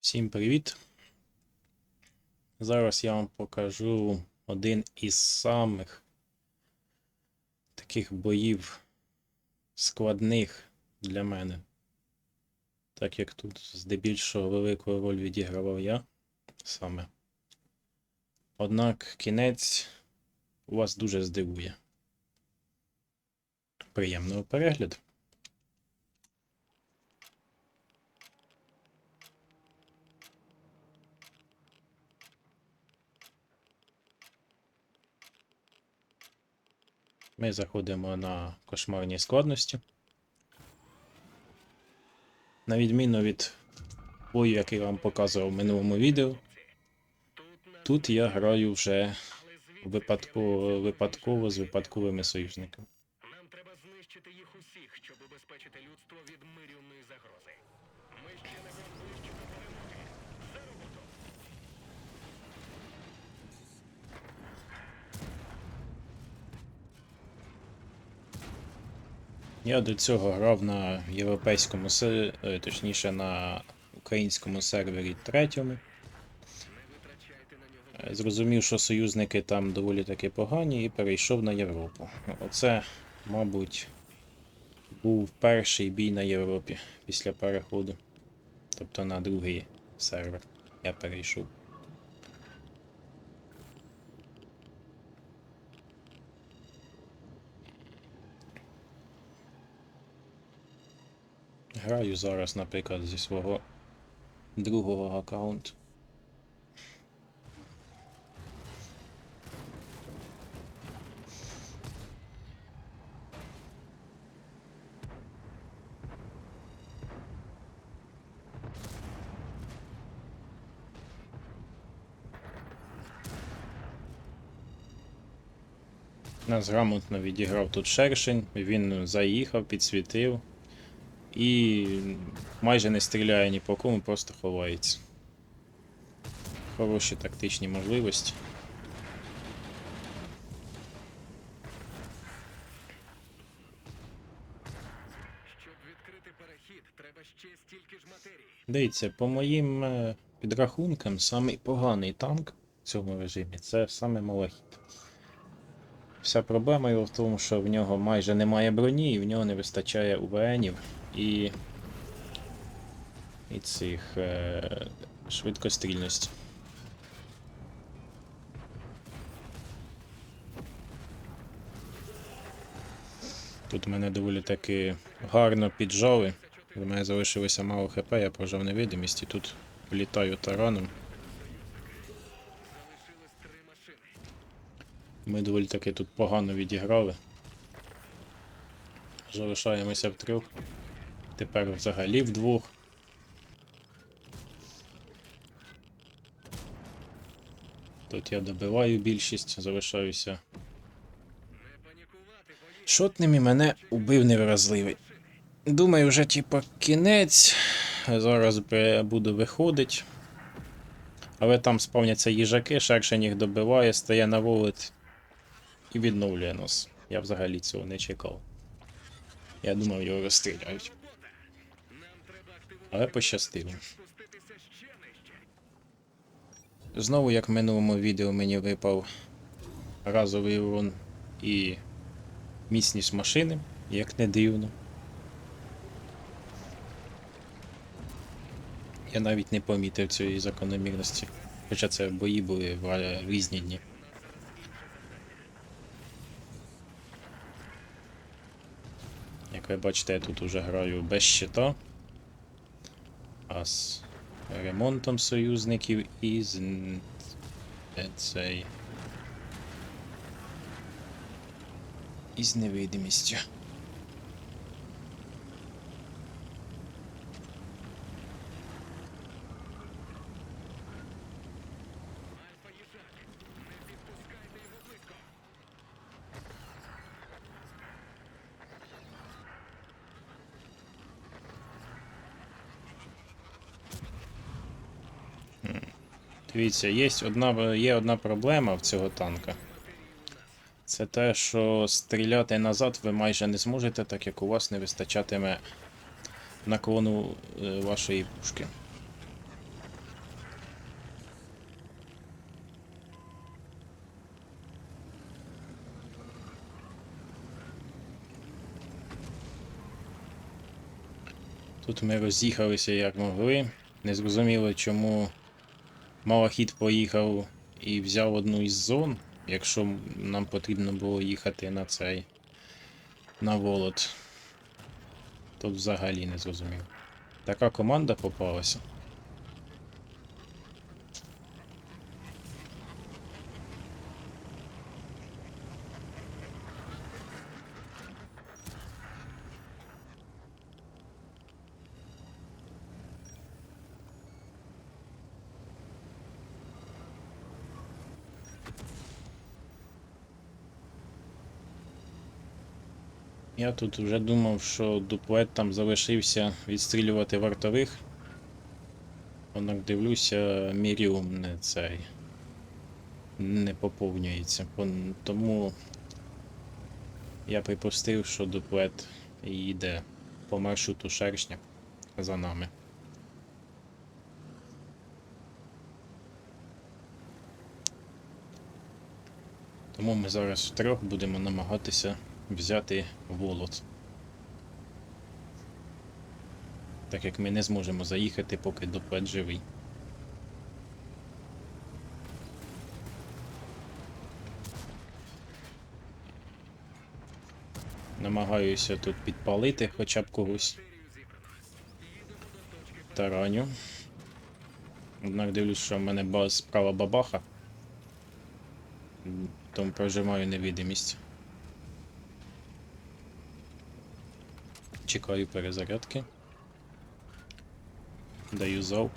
Всім привіт! Зараз я вам покажу один із самих таких боїв складних для мене. Так як тут здебільшого велику роль відігравав я саме. Однак кінець вас дуже здивує. Приємного перегляду! Ми заходимо на кошмарні складності. На відміну від бою, який я вам показував в минулому відео, тут я граю вже випадково, випадково з випадковими союзниками. Нам треба знищити їх усіх, щоб убезпечити людство від мирювної загрози. Ми ще не будемо ближче до перемоги. За роботу! Я до цього грав на європейському е, точніше на українському сервері третьому. Е, Зрозумів, що союзники там доволі таки погані, і перейшов на Європу. Оце, мабуть, був перший бій на Європі після переходу. Тобто на другий сервер я перейшов. Граю зараз, наприклад, зі свого другого аккаунту. Нас грамотно відіграв тут шершень, він заїхав, підсвітив і майже не стріляє ні по кому, просто ховається. Хороші тактичні можливості. Дивіться, по моїм е, підрахункам, самий поганий танк в цьому режимі це саме Малахіт. Вся проблема його в тому, що в нього майже немає броні, і в нього не вистачає УВНів і, і цих е, швидкострільності. Тут мене доволі таки гарно піджали. У мене залишилося мало хп, я прожав невидимість і тут влітаю тараном. Ми доволі таки тут погано відіграли. Залишаємося втрьох. Тепер взагалі вдвох. Тут я добиваю більшість, залишаюся. Не панікувати, поїдь. Шотним і мене убив невразливий. Думаю, вже типа кінець. Зараз буду виходити. Але там спавняться їжаки, шершень їх добиває, стає на волит і відновлює нас. Я взагалі цього не чекав. Я думав, його розстріляють. Але пощастило. Знову, як в минулому відео, мені випав разовий урон і міцність машини, як не дивно. Я навіть не помітив цієї закономірності. Хоча це бої були в різні дні. Ви бачите, я тут уже граю без щита. А з ремонтом союзників і з е, цей. І з невидимістю. Дивіться, є одна є одна проблема в цього танка. Це те, що стріляти назад ви майже не зможете, так як у вас не вистачатиме наклону е, вашої пушки. Тут ми роз'їхалися як могли. Не зрозуміло, чому Малахіт поїхав і взяв одну із зон, якщо нам потрібно було їхати на цей. на Волод. Тут взагалі не зрозумів. Така команда попалася. Тут вже думав, що дуплет там залишився відстрілювати вартових. Однак дивлюся, міріум не цей. Не поповнюється. Тому я припустив, що дуплет йде по маршруту шершня за нами. Тому ми зараз втрьох будемо намагатися взяти волод. Так як ми не зможемо заїхати, поки доплет живий. Намагаюся тут підпалити хоча б когось. Тараню. Однак дивлюсь, що в мене ба- справа бабаха. Тому прожимаю невидимість. Чекаю перезарядки. Даю залп.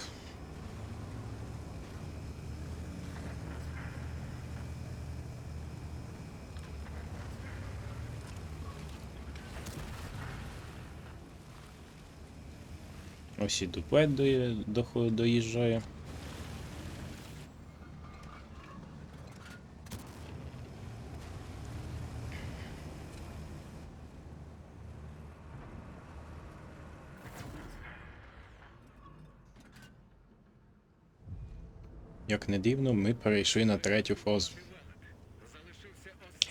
Ось і дуплет доїжджає. Як не дивно, ми перейшли на третю фазу.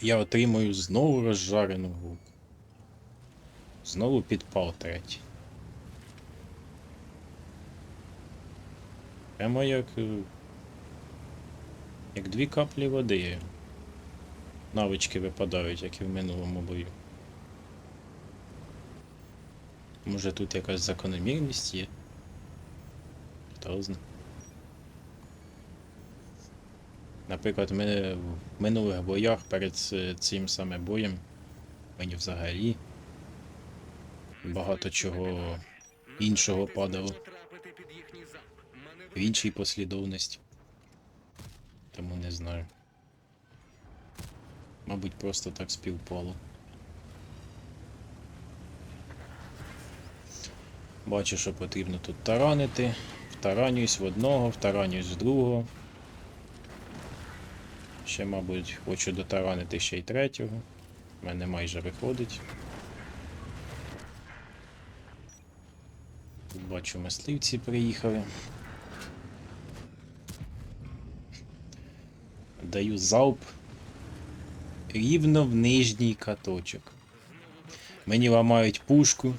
Я отримую знову розжарену гулку. Знову підпал третій. Прямо як. е, Як дві каплі води. Навички випадають, як і в минулому бою. Може тут якась закономірність є? Хто знає. Наприклад, ми в минулих боях перед цим саме боєм мені взагалі багато чого іншого падало в іншій послідовності. Тому не знаю. Мабуть, просто так співпало. Бачу, що потрібно тут таранити. Втаранююсь в одного, втаранююсь в другого. Ще, мабуть, хочу дотаранити ще й третього. У мене майже виходить. Тут бачу, мисливці приїхали. Даю залп рівно в нижній каточок. Мені ламають пушку.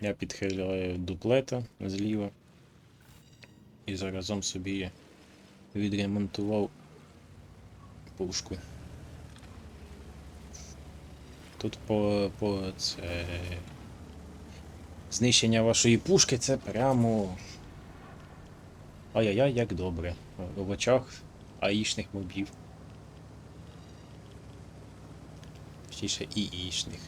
Я підхиляю дуплета зліва. І заразом собі відремонтував пушку. Тут по, по це. Знищення вашої пушки це прямо. Ай-яй-яй, як добре. В очах аїшних мобів. Точніше, іїшних.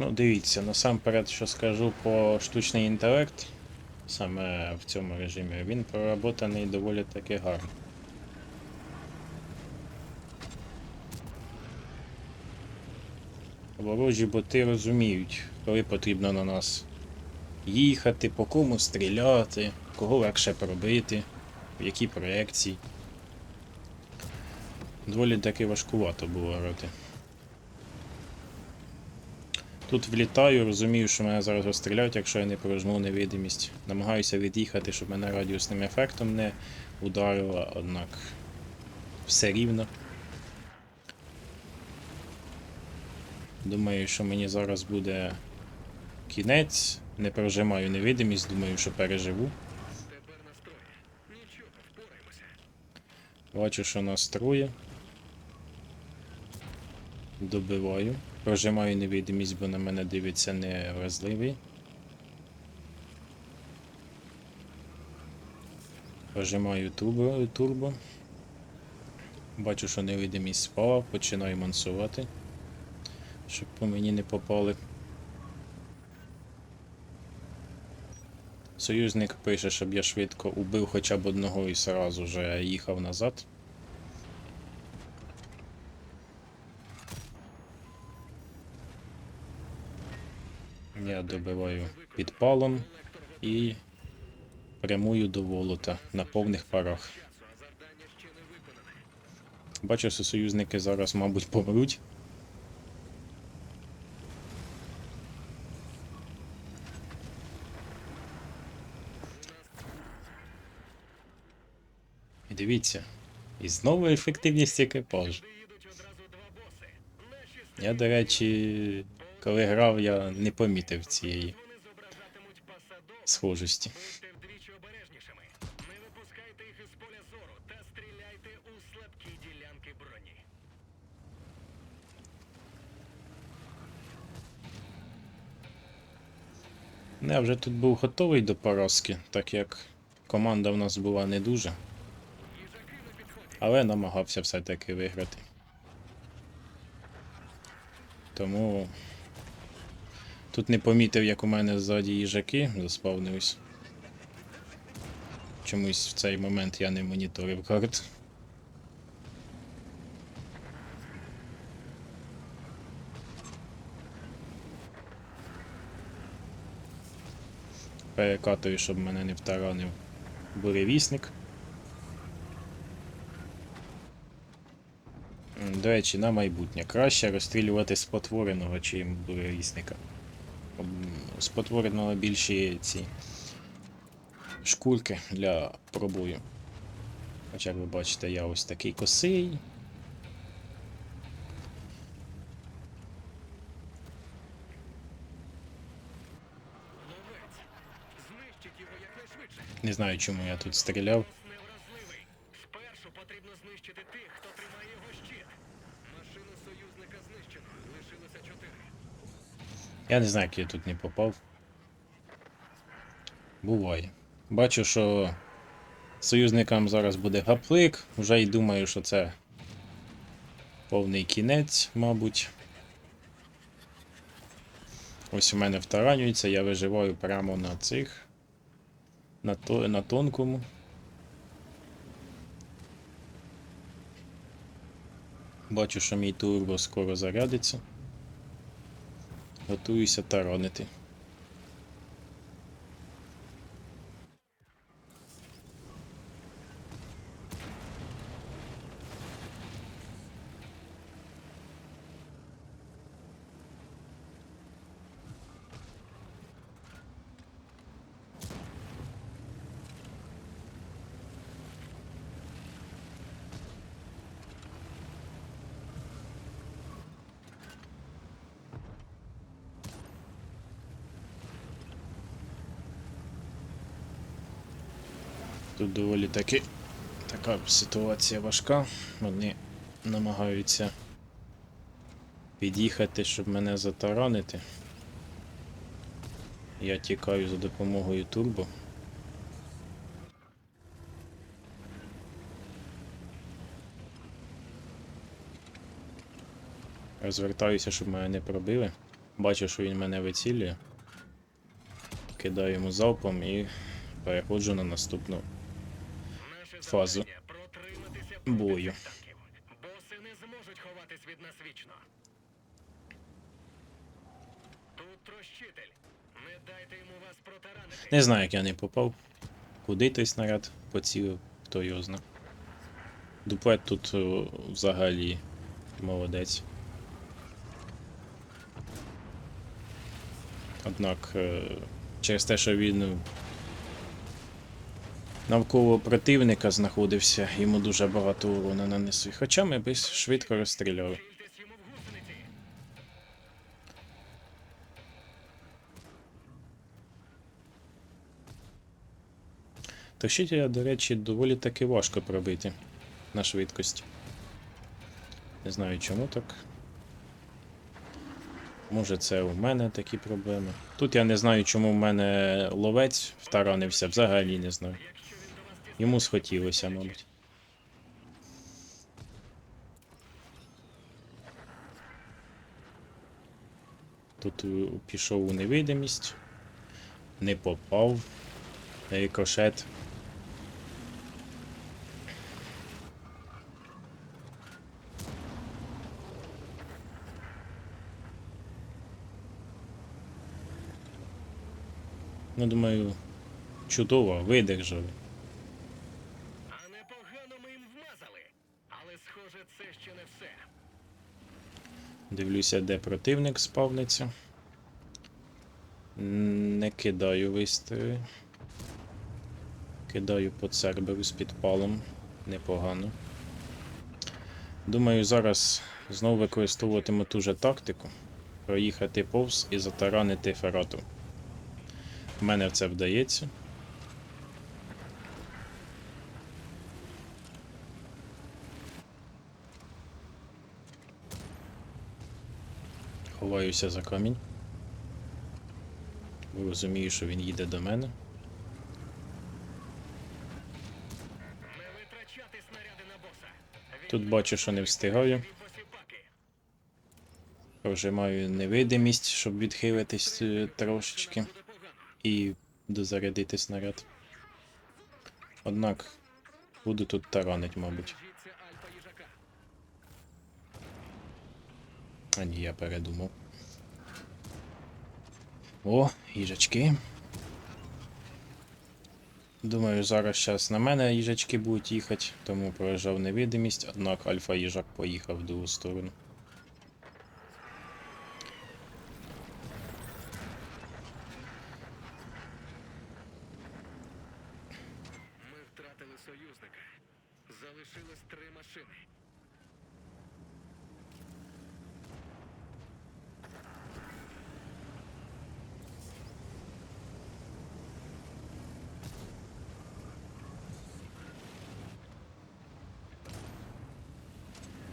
Ну, дивіться, насамперед, що скажу по штучний інтелект, саме в цьому режимі, він проработаний доволі таки гарно. ворожі боти розуміють, коли потрібно на нас їхати, по кому стріляти, кого легше пробити, в які проекції. Доволі таки важкувато було грати. Тут влітаю, розумію, що мене зараз розстріляють, якщо я не прожму невидимість. Намагаюся від'їхати, щоб мене радіусним ефектом не ударило, однак все рівно. Думаю, що мені зараз буде кінець. Не прожимаю невидимість, думаю, що переживу. Бачу, що нас троє. Добиваю. Прожимаю невидимість, бо на мене дивиться невразливий. Прожимаю турбо, турбо. Бачу, що невидимість спала, починаю мансувати, щоб по мені не попали. Союзник пише, щоб я швидко убив хоча б одного і сразу же їхав назад. Я добиваю підпалом і прямую до волота на повних парах. Бачу, що союзники зараз, мабуть, помруть. Дивіться. І знову ефективність. Наші Я, до речі, коли грав, я не помітив цієї схожості. Я вже тут був готовий до поразки, так як команда в нас була не дуже. Але намагався все-таки виграти. Тому тут не помітив, як у мене ззаді їжаки заспавнились. Чомусь в цей момент я не моніторив карт. Перекатую, щоб мене не втаранив буревісник. До речі, на майбутнє. Краще розстрілювати спотвореного, чим буревісника. Спотвореного більші ці шкурки для пробою. Хоча, ви бачите, я ось такий косий. Не знаю, чому я тут стріляв. Я не знаю, як я тут не попав. Буває. Бачу, що союзникам зараз буде гаплик. Вже й думаю, що це повний кінець, мабуть. Ось у мене втаранюється, я виживаю прямо на цих. На, то, на тонкому. Бачу, що мій турбо скоро зарядиться. Готуюся таранити. Тут доволі таки така ситуація важка. Вони намагаються під'їхати, щоб мене затаранити. Я тікаю за допомогою турбо. Розвертаюся, щоб мене не пробили. Бачу, що він мене вицілює. Кидаю йому залпом і переходжу на наступну Фазу бою. Боси не зможуть ховатись від нас вічно. Тут Розчитель. Не дайте йому вас протаранити. Не знаю, як я не попав. Куди той снаряд поцілив, хто його зна. Дуплет тут взагалі молодець. Однак е, через те, що він навколо противника знаходився, йому дуже багато урону нанесли. Хоча ми би швидко розстріляли. Тащителя, до речі, доволі таки важко пробити на швидкості. Не знаю чому так. Може це у мене такі проблеми. Тут я не знаю, чому в мене ловець втаранився, взагалі не знаю. Йому схотілося, мабуть. Тут е, пішов у невидимість, не попав. Рикошет. Ну, думаю, чудово, видержали. А непогано ми їм вмазали. Але схоже, це ще не все. Дивлюся, де противник спавниться. Не кидаю вистріли. Кидаю по церберу з підпалом. Непогано. Думаю, зараз знову використовуватиму ту же тактику. Проїхати повз і затаранити ферату. У мене це вдається. Ховаюся за камінь. Розумію, що він їде до мене. Тут бачу, що не встигаю. посіпаки. Прожимаю невидимість, щоб відхилитись е, трошечки і дозарядити снаряд. Однак буду тут таранить, мабуть. Звідси альфа їжака. А ні, я передумав. О, їжачки. Думаю, зараз час на мене їжачки будуть їхати, тому проїжджав невидимість, однак альфа їжак поїхав в другу сторону.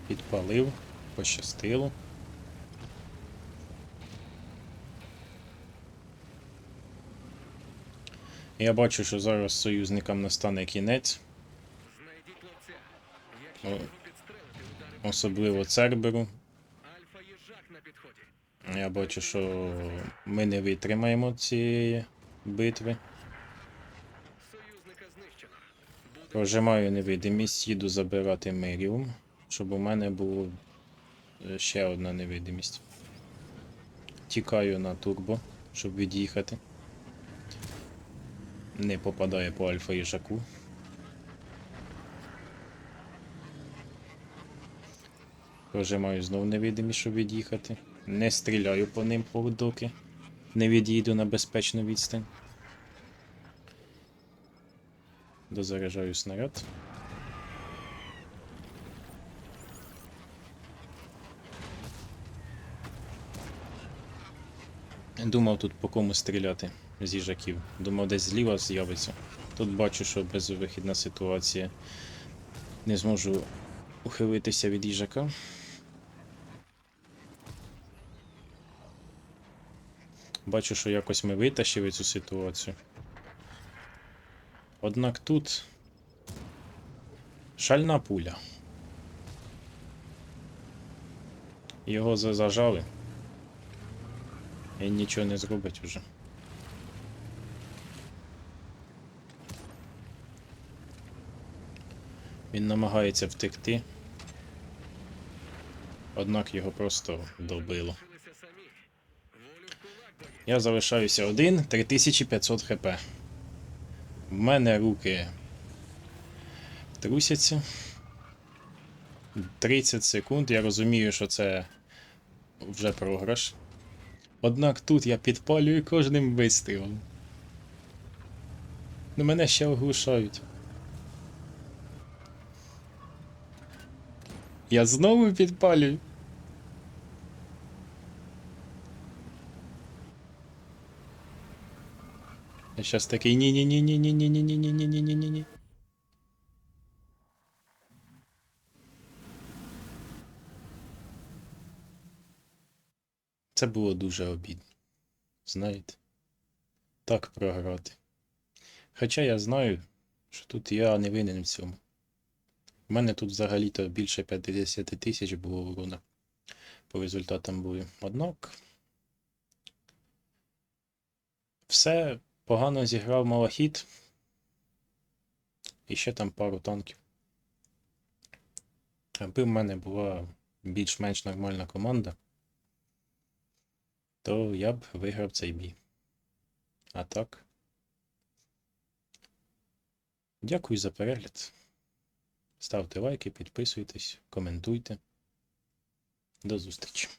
Підпалив, пощастило. Я бачу, що зараз союзникам настане кінець, особливо Церберу. Я бачу, що ми не витримаємо цієї битви. Прожимаю невидимість, їду забирати Миріум, щоб у мене було е, ще одна невидимість. Тікаю на турбо, щоб від'їхати. Не попадає по альфа їжаку. Прожимаю знов невидимість, щоб від'їхати. Не стріляю по ним доки не від'їду на безпечну відстань. Дозаряджаю снаряд. Думав тут по кому стріляти з їжаків. Думав, десь зліва з'явиться. Тут бачу, що безвихідна ситуація. Не зможу ухилитися від їжака. Бачу, що якось ми витащили цю ситуацію. Однак тут шальна пуля. Його за- зажали. Він нічого не зробить уже. Він намагається втекти. Однак його просто добило. Я залишаюся один, 3500 хп. В мене руки трусяться. 30 секунд. Я розумію, що це вже програш. Однак тут я підпалюю кожним вистрілом. Ну мене ще оглушають. Я знову підпалюю. Я щас такий ні-ні-ні-ні-ні-ні-ні-ні-ні-ні-ні-ні-ні-ні. Це було дуже обідно. Знаєте? Так програти. Хоча я знаю, що тут я не винен в цьому. У мене тут взагалі-то більше 50 тисяч було урона по результатам бою. Однак. Все погано зіграв Малахіт. І ще там пару танків. Аби в мене була більш-менш нормальна команда, то я б виграв цей бій. А так. Дякую за перегляд. Ставте лайки, підписуйтесь, коментуйте. До зустрічі.